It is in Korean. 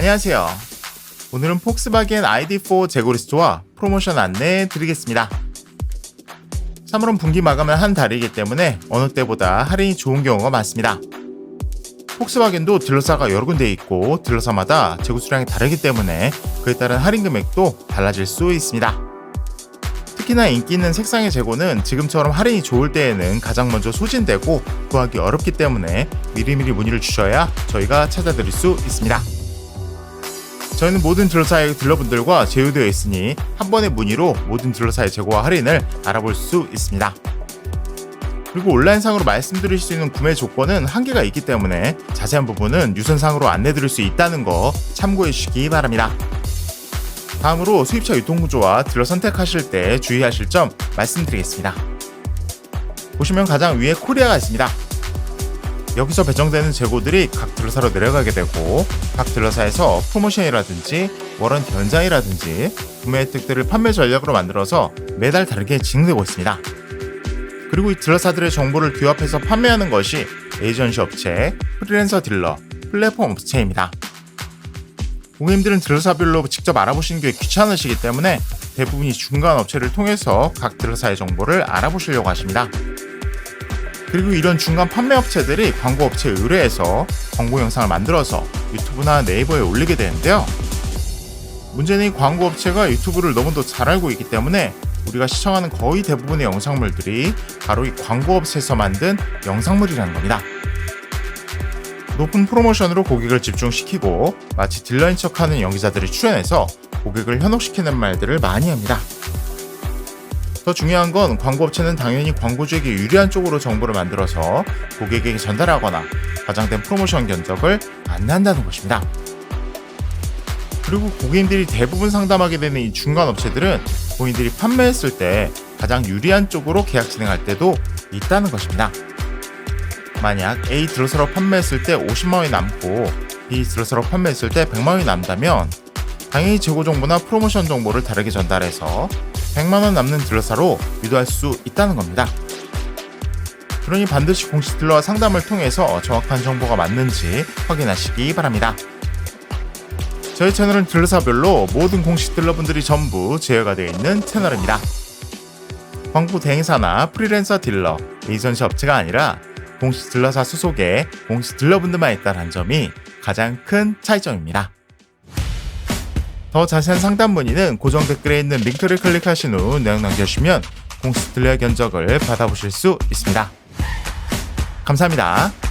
안녕하세요. 오늘은 폭스바겐 ID4 재고리스트와 프로모션 안내 드리겠습니다. 3월은 분기 마감을 한 달이기 때문에 어느 때보다 할인이 좋은 경우가 많습니다. 폭스바겐도 딜러사가 여러 군데 있고 딜러사마다 재고 수량이 다르기 때문에 그에 따른 할인 금액도 달라질 수 있습니다. 특히나 인기 있는 색상의 재고는 지금처럼 할인이 좋을 때에는 가장 먼저 소진되고 구하기 어렵기 때문에 미리미리 문의를 주셔야 저희가 찾아드릴 수 있습니다. 저희는 모든 딜러사의 딜러분들과 제휴되어 있으니 한 번의 문의로 모든 딜러사의 재고와 할인을 알아볼 수 있습니다. 그리고 온라인상으로 말씀드릴 수 있는 구매 조건은 한계가 있기 때문에 자세한 부분은 유선상으로 안내드릴 수 있다는 거 참고해 주시기 바랍니다. 다음으로 수입차 유통구조와 딜러 선택하실 때 주의하실 점 말씀드리겠습니다. 보시면 가장 위에 코리아가 있습니다. 여기서 배정되는 재고들이 각 딜러사로 내려가게 되고 각 딜러사에서 프로모션이라든지 워런티 연장이라든지 구매 혜택들을 판매 전략으로 만들어서 매달 다르게 진행되고 있습니다. 그리고 이 딜러사들의 정보를 규합해서 판매하는 것이 에이전시 업체, 프리랜서 딜러, 플랫폼 업체입니다. 고객님들은 딜러사별로 직접 알아보시는 게 귀찮으시기 때문에 대부분이 중간 업체를 통해서 각 딜러사의 정보를 알아보시려고 하십니다. 그리고 이런 중간 판매 업체들이 광고 업체에 의뢰해서 광고 영상을 만들어서 유튜브나 네이버에 올리게 되는데요. 문제는 이 광고 업체가 유튜브를 너무도 잘 알고 있기 때문에 우리가 시청하는 거의 대부분의 영상물들이 바로 이 광고 업체에서 만든 영상물이라는 겁니다. 높은 프로모션으로 고객을 집중시키고 마치 딜러인 척하는 연기자들이 출연해서 고객을 현혹시키는 말들을 많이 합니다. 더 중요한 건 광고업체는 당연히 광고주에게 유리한 쪽으로 정보를 만들어서 고객에게 전달하거나 과장된 프로모션 견적을 안내한다는 것입니다. 그리고 고객님들이 대부분 상담하게 되는 이 중간 업체들은 고객님들이 판매했을 때 가장 유리한 쪽으로 계약 진행할 때도 있다는 것입니다. 만약 A 드러서로 판매했을 때 50만 원이 남고 B 드러서로 판매했을 때 100만 원이 남다면 당연히 재고 정보나 프로모션 정보를 다르게 전달해서 100만 원 남는 딜러사로 유도할 수 있다는 겁니다. 그러니 반드시 공식 딜러와 상담을 통해서 정확한 정보가 맞는지 확인하시기 바랍니다. 저희 채널은 딜러사별로 모든 공식 딜러분들이 전부 제어가 되어 있는 채널입니다. 광고 대행사나 프리랜서 딜러, 에이전시 업체가 아니라 공식 딜러사 소속의 공식 딜러분들만 있다는 점이 가장 큰 차이점입니다. 더 자세한 상담 문의는 고정 댓글에 있는 링크를 클릭하신 후 내용 남겨주시면 딜러 견적을 받아보실 수 있습니다. 감사합니다.